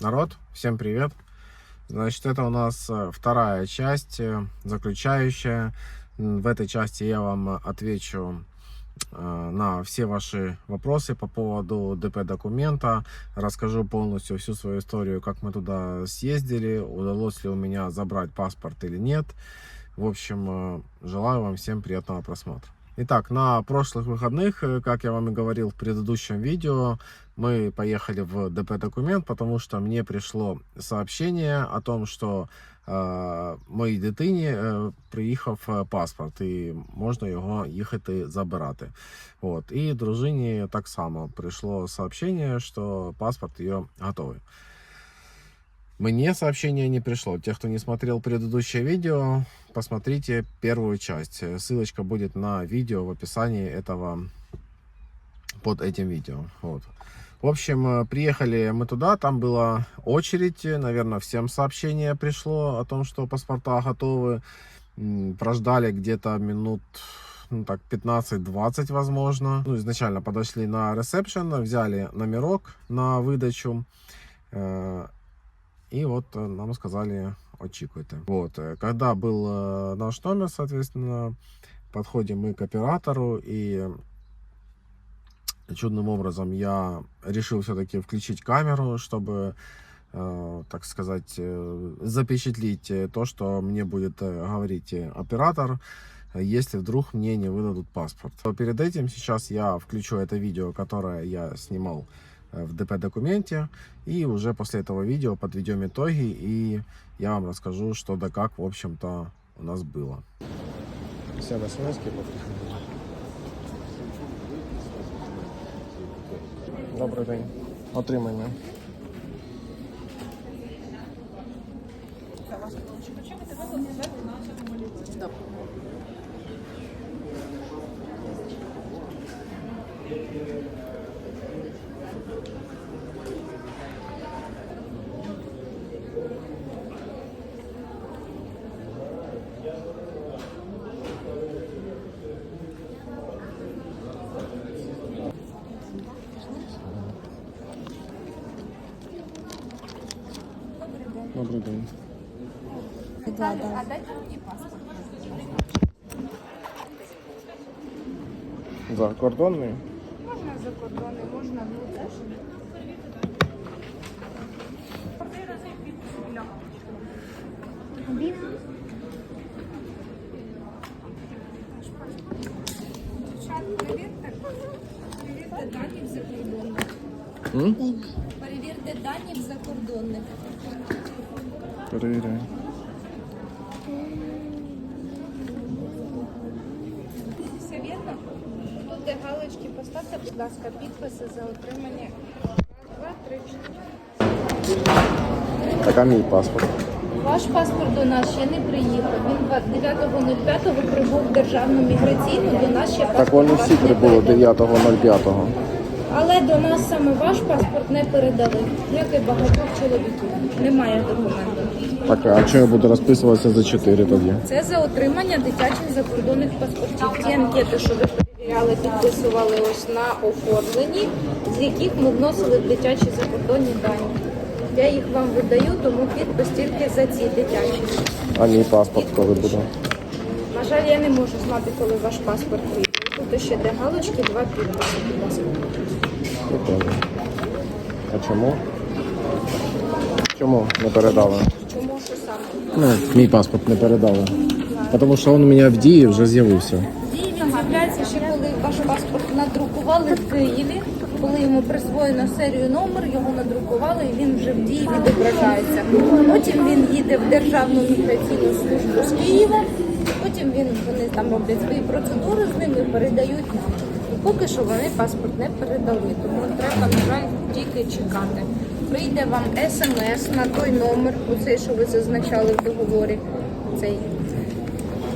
Народ, всем привет. Значит, это у нас э, вторая часть, э, заключающая. В этой части я вам отвечу э, на все ваши вопросы по поводу ДП документа. Расскажу полностью всю свою историю, как мы туда съездили, удалось ли у меня забрать паспорт или нет. В общем, желаю вам всем приятного просмотра. Итак, на прошлых выходных, как я вам и говорил в предыдущем видео, мы поехали в ДП документ, потому что мне пришло сообщение о том, що е, моїй дитині е, приїхав е, паспорт, і можна його їхати забирати. От. І дружині так само прийшло сообщение, що паспорт її готовий. Мне сообщение не пришло. Те, кто не смотрел предыдущее видео, посмотрите первую часть. Ссылочка будет на видео в описании этого под этим видео. Вот. В общем, э, приехали мы туда, там была очередь, наверное, всем сообщение пришло о том, что паспорта готовы. Прождали где-то минут ну, так, 15-20, возможно. Ну, изначально подошли на ресепшн, взяли номерок на выдачу. э, И вот э, нам сказали, очікуйте. Вот. э, Когда был э, наш номер, соответственно, подходим мы к оператору и чудным образом я решил все-таки включить камеру, чтобы, э, так сказать, э, запечатлеть э, то, что мне будет говорить оператор, если вдруг мне не выдадут паспорт. Перед этим сейчас я включу это видео, которое я снимал в ДП-документе, и уже после этого видео подведем итоги, и я вам расскажу, что да как, в общем-то, у нас было. Все на смс Добрий день. Отримання. Добрий день. А дайте мені паспорт. Закордонний? Можна перевірте. Дані в закордонних. Перевірте дані в закордонних. Перевіряю. Все вірно? Тут де галочки поставте, будь ласка, підписи за отримання. Раз, два, три, чотири. Так, а мій паспорт? Ваш паспорт до нас ще не приїхав. Він 9.05 прибув в державну міграційну, до нас ще паспорт Так вони ваш всі не прибули передали. 9.05. Але до нас саме ваш паспорт не передали, як і багатьох чоловіків. Немає документів. Так, а чого я буду розписуватися за 4 тоді? Це за отримання дитячих закордонних паспортів. Ті анкети, що ви перевіряли, підписували ось на оформленні, з яких ми вносили дитячі закордонні дані. Я їх вам видаю, тому підпис тільки за ці дитячі. А мій паспорт коли буде? На жаль, я не можу знати, коли ваш паспорт вийде. Тут ще де галочки, два підписи, будь ласка. Прикольно. А чому? Чому не передали? Чому що саме? Ну, мій паспорт не передали. Тому що він у мене в дії вже з'явився. Дії він з'являється ще коли ваш паспорт надрукували в Києві. Коли йому присвоєно серію номер, його надрукували і він вже в дії відображається. Потім він їде в Державну міграційну службу з Києва. Потім він вони там роблять свої процедури з ними, передають нам. Поки що вони паспорт не передали, тому треба, на жаль, тільки чекати. Прийде вам смс на той номер, оцей, що ви зазначали в договорі. Цей.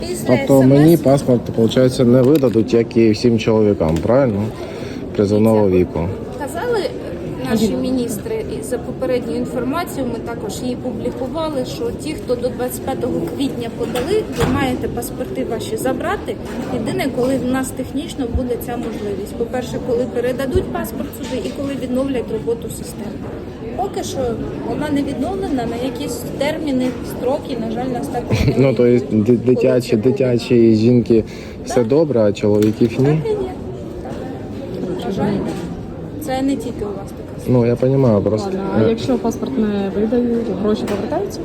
Після Тобто SMS мені паспорт, виходить, не видадуть, як і всім чоловікам, правильно? Призовного віку. Казали е, наші міністри і за попередньою інформацією, ми також її публікували, що ті, хто до 25 квітня подали, ви маєте паспорти ваші забрати. Єдине, коли в нас технічно буде ця можливість. По-перше, коли передадуть паспорт сюди і коли відновлять роботу системи. поки що вона не відновлена на якісь терміни, строки, на жаль, нас так Ну, то є дитячі, дитячі жінки все добре, а чоловіків ні. Жаль, це не тільки у вас така. Ну, я розумію, просто. Ладно, а якщо паспорт не видають, гроші повертаються?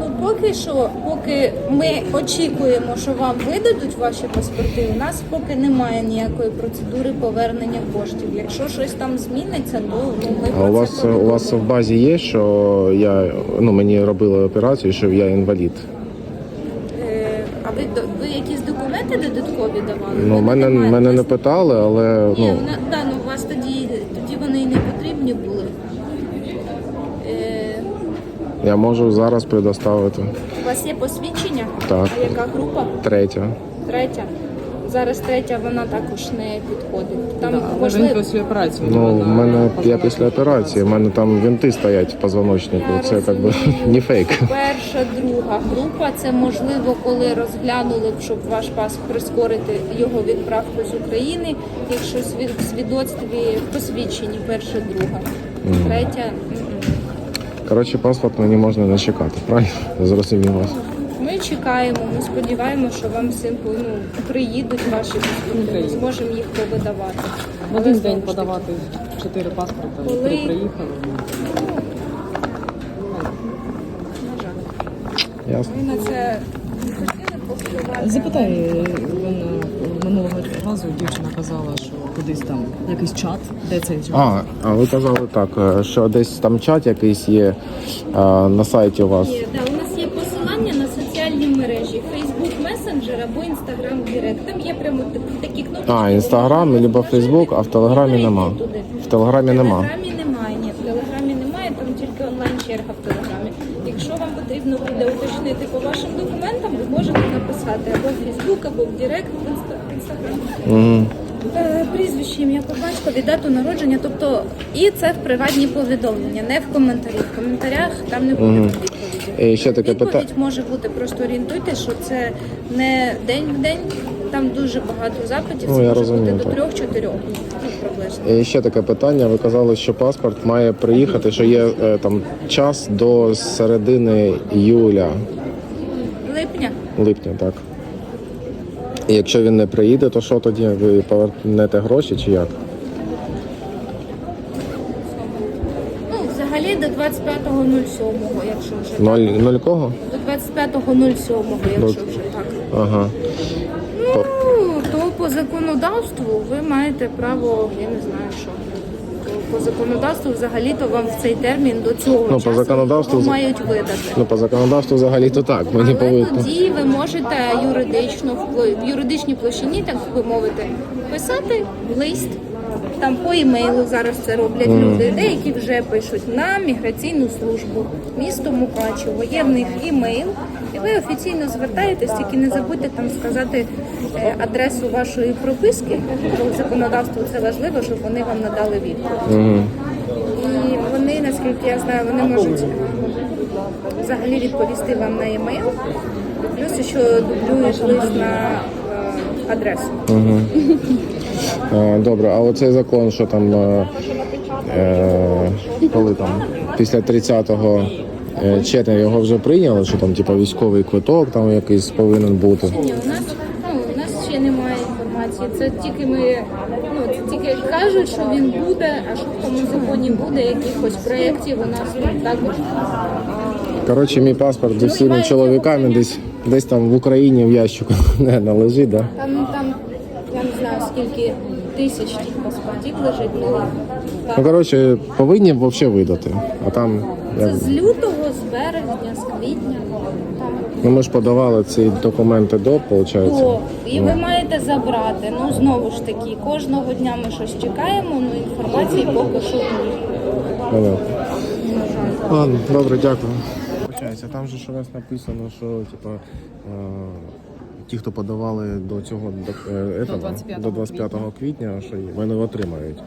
Ну поки що, поки ми очікуємо, що вам видадуть ваші паспорти, у нас поки немає ніякої процедури повернення коштів. Якщо щось там зміниться, то ну, ми А про у це вас у вас в базі є, що я ну мені робили операцію, що я інвалід. Е, А ви до- ви якісь додаткові давали? Ну, мене маєте- мене не питали, але Ні, ну на- да, ну у вас тоді тоді вони і не потрібні були. Е, я можу зараз предоставити. У вас є посвідчення? Так. А яка група? Третя. Третя. Зараз третя вона також не підходить. Там Да, але можливо. він після операції. Ну, в мене я після операції, в мене там винти стоять в позвоночнику. Я Це як би не фейк. Перша, друга група це можливо, коли розглянули, б, щоб ваш пас прискорити його відправку з України, якщо свід- в свідоцтві посвідчені перша, друга, третя. м-м. Коротше, паспорт мені можна не чекати, правильно? Зрозумів вас. Ми чекаємо, ми сподіваємося, що вам всім ну, приїдуть ваші паспорти, ми зможемо їх повидавати. В один Але, день подавати чотири паспорта, Коли- три приїхали. На жаль. Ясно. Ми на це не хотіли повпливати. Запитай, вона минулого разу дівчина казала, що кудись там якийсь чат, де цей чат. А, а ви казали так, е, що десь там чат якийсь є е, на сайті у вас. Є, да, у нас є посилання на соціальні мережі Facebook Messenger або Instagram Direct. Там є прямо такі кнопки. А, Інстаграм, або Фейсбук, а в Телеграмі нема. В Телеграмі В нема. Телеграмі немає, ні, в Телеграмі немає, там тільки онлайн-черга в Телеграмі. Якщо вам потрібно буде уточнити по вашим документам, ви можете написати або в Facebook, або в Direct в Інста- Instagram. Угу. Е, Прізвище, ім'я по батькові, дату народження, тобто і це в приватні повідомлення, не в коментарі. В коментарях там не буде відповіді. І ще таке Відповідь може бути, просто орієнтуйтесь, що це не день в день, там дуже багато запитів, Ну, це я може розумію, бути до трьох-чотирьох ну, приблизно. І ще таке питання. Ви казали, що паспорт має приїхати, що є е, там час до середини іюля, Липня. липня, так. І якщо він не приїде, то що тоді? Ви повернете гроші чи як? Ну, взагалі до 25.07, якщо вже Ноль, ноль кого? До 25.07, якщо вже так. Ага. Ну, то по законодавству ви маєте право, я не знаю що. То По законодавству взагалі-то вам в цей термін до цього Ну, по часу законодавству його мають видати. Ну, по законодавству взагалі то так. Мені Але повинно. тоді ви можете юридично в пло- в юридичній площині, так би мовити, писати лист. Там по імейлу зараз це роблять люди. Деякі вже пишуть на міграційну службу, місто Мукачево. Є в них імейл, і ви офіційно звертаєтесь, тільки не забудьте там сказати е, адресу вашої прописки. Бо законодавству це важливо, щоб вони вам надали відповідь. Угу. І вони, наскільки я знаю, вони можуть взагалі відповісти вам на емейл. Плюс ще дублюєш лист на адресу. Е, Добре, а оцей закон, що там е, е, коли там після 30-го е, червня його вже прийняли, що там типу, військовий квиток там якийсь повинен бути. Ні, у нас ну, у нас ще немає інформації. Це тільки ми ну це тільки кажуть, що він буде, а що в тому законі буде, якихось проєктів у нас також. Коротше, мій паспорт з усіма чоловіками десь десь там в Україні в ящику не належить, да? Там там я не знаю скільки тисяч тих паспортів лежить. Ну Ну коротше, повинні взагалі видати. А там як Це з лютого, з березня, з квітня. Ну ми ж подавали ці документи до, виходить. То, і ви маєте забрати. Ну знову ж таки, кожного дня ми щось чекаємо, ну інформації поки що. На жаль. Ладно, добре, дякую. Там же вас написано, що типа е, ті, хто подавали до цього до, е, этого, 25 до 25 квітня, що вони отримають.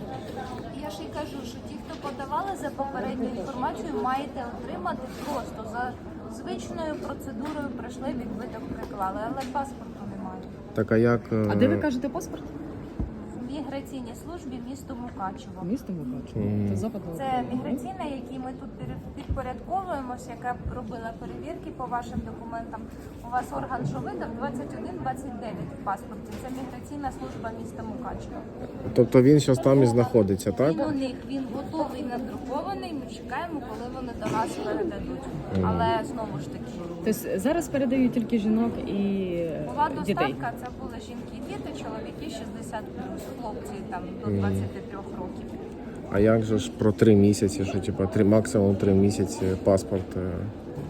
Я ж і кажу, що ті, хто подавали за попередню інформацію, маєте отримати просто за звичною процедурою пройшли відбиток приклали, але паспорту немає. Так а як. е, А де ви кажете паспорт? Міграційній службі місто Мукачево. Місто Мукачево. Мгм. Це Це міграційна, якій ми тут підпорядковуємося, яка робила перевірки по вашим документам. У вас орган, що видав 21-29 в паспорті. Це міграційна служба міста Мукачево. Тобто він зараз там і знаходиться, так? Він у них він готовий надрукований. Ми чекаємо, коли вони до нас передадуть. Але знову ж таки, Тобто зараз передають тільки жінок і була е, дітей. доставка. Це були жінки і діти, чоловіки 60 хлопці там до 23 років. А як же ж про три місяці, що типа три максимум три місяці паспорт. е,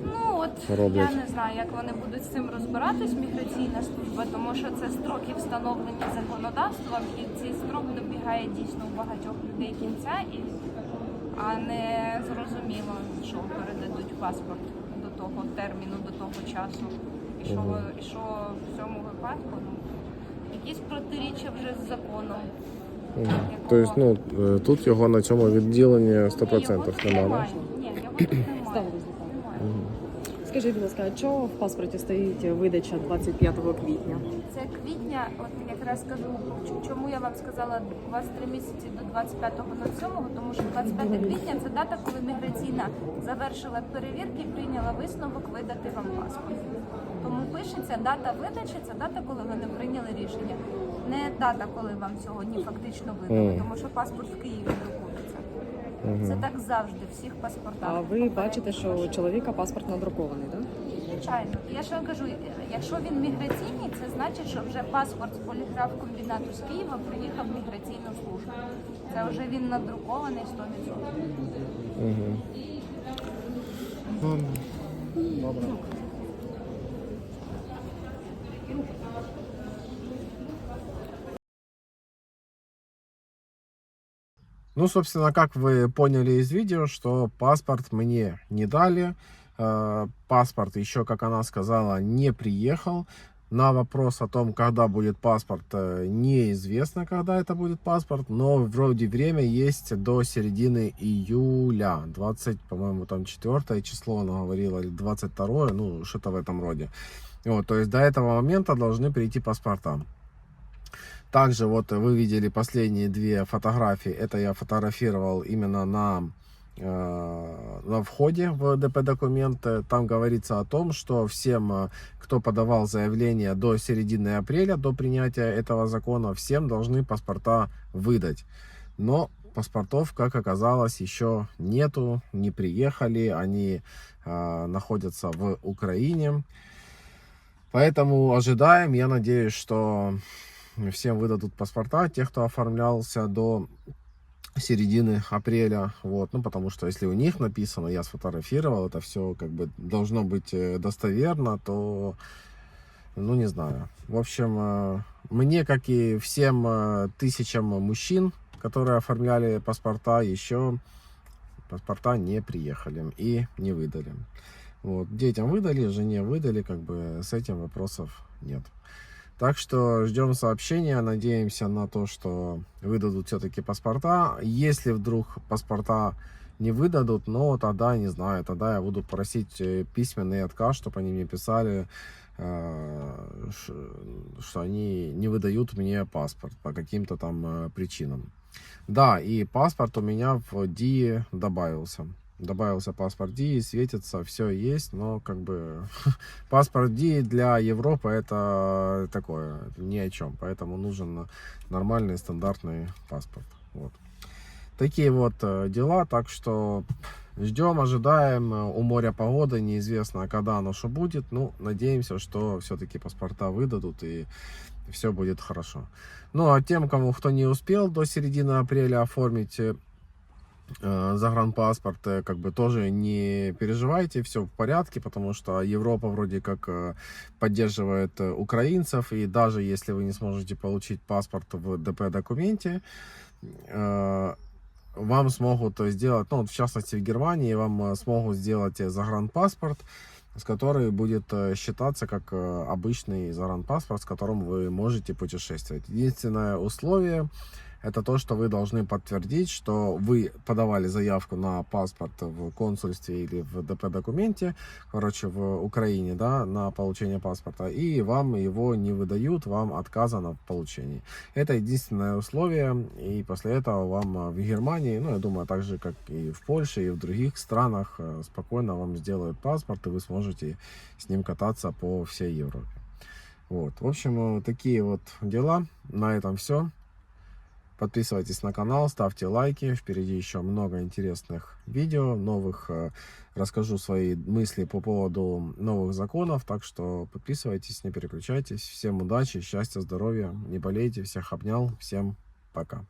Ну от роблять. я не знаю, як вони будуть з цим розбиратись, міграційна служба, тому що це строки встановлені законодавством, і цей строк добігає дійсно у багатьох людей кінця, і а не зрозуміло, що передадуть паспорт до того терміну, до того часу. І що, і що в цьому випадку ну, якісь протиріччя вже з законом. Тобто, ну е, тут його на цьому відділенні 100% Ні, немає. Ні, його тут немає. Скажіть, будь ласка, а чого в паспорті стоїть видача 25 квітня? Це квітня, от якраз скажу, ч- чому я вам сказала, у вас три місяці до 25.07, тому що 25 квітня це дата, коли міграційна завершила перевірки і прийняла висновок видати вам паспорт. Тому пишеться дата видачі, це дата, коли вони прийняли рішення. Не дата, коли вам сьогодні фактично видали, тому що паспорт в Києві. Мгм. Це так завжди, в всіх паспортах. А ви бачите, що у чоловіка паспорт надрукований, так? Звичайно, я ж вам кажу, якщо він міграційний, це значить, що вже паспорт з поліграф комбінату з Києва приїхав в міграційну службу. Це вже він надрукований 100%. Мгм. Ладно. Добре. Ну, собственно, как вы поняли из видео, что паспорт мне не дали. Э, Паспорт еще, как она сказала, не приехал. На вопрос о том, когда будет паспорт, э, неизвестно, когда это будет паспорт, но вроде время есть до середины июля, 20, по-моему, там 4 число она говорила, или 22, ну, что-то в этом роде. Вот, то есть до этого момента должны прийти паспорта. Также вот вы видели последние две фотографии. Это я фотографировал именно на, э, на входе в ДП документы. Там говорится о том, что всем, э, кто подавал заявление до середины апреля, до принятия этого закона, всем должны паспорта выдать. Но паспортов, как оказалось, еще нету, не приехали, они э, находятся в Украине. Поэтому ожидаем, я надеюсь, что всем выдадут паспорта, тех, кто оформлялся до середины апреля, вот, ну, потому что если у них написано, я сфотографировал, это все как бы должно быть э, достоверно, то, ну, не знаю. В общем, э, мне, как и всем э, тысячам мужчин, которые оформляли паспорта, еще паспорта не приехали и не выдали. Вот, детям выдали, жене выдали, как бы с этим вопросов нет. Так что ждем сообщения, надеемся на то, что выдадут все-таки паспорта. Если вдруг паспорта не выдадут, ну тогда не знаю, тогда я буду просить э, письменный отказ, чтобы они мне писали, э, что они не выдают мне паспорт по каким-то там э, причинам. Да, и паспорт у меня в ДИ добавился. Добавился паспорт ДИ, светится, все есть, но как бы паспорт ДИ для Европы это такое, ни о чем. Поэтому нужен нормальный стандартный паспорт. Вот. Такие вот э, дела, так что ждем, ожидаем. У моря погода, неизвестно, когда оно что будет. Ну, надеемся, что все-таки паспорта выдадут и все будет хорошо. Ну, а тем, кому кто не успел до середины апреля оформить э, загранпаспорт, э, как бы тоже не переживайте, все в порядке, потому что Европа вроде как э, поддерживает э, украинцев, и даже если вы не сможете получить паспорт в ДП-документе, э, вам смогут э, сделать, ну, в частности в Германии, вам э, смогут сделать э, загранпаспорт, с который будет э, считаться как э, обычный загранпаспорт, с которым вы можете путешествовать. Единственное условие это то, что вы должны подтвердить, что вы подавали заявку на паспорт в консульстве или в ДП-документе, короче, в Украине, да, на получение паспорта, и вам его не выдают, вам отказано в получении. Это единственное условие, и после этого вам а, в Германии, ну, я думаю, так же, как и в Польше, и в других странах, э, спокойно вам сделают паспорт, и вы сможете с ним кататься по всей Европе. Вот. В общем, э, такие вот дела. На этом все. Подписывайтесь на канал, ставьте лайки. Впереди еще много интересных видео, новых. э, Расскажу свои мысли по поводу новых законов. Так что подписывайтесь, не переключайтесь. Всем удачи, счастья, здоровья. Не болейте. Всех обнял. Всем пока.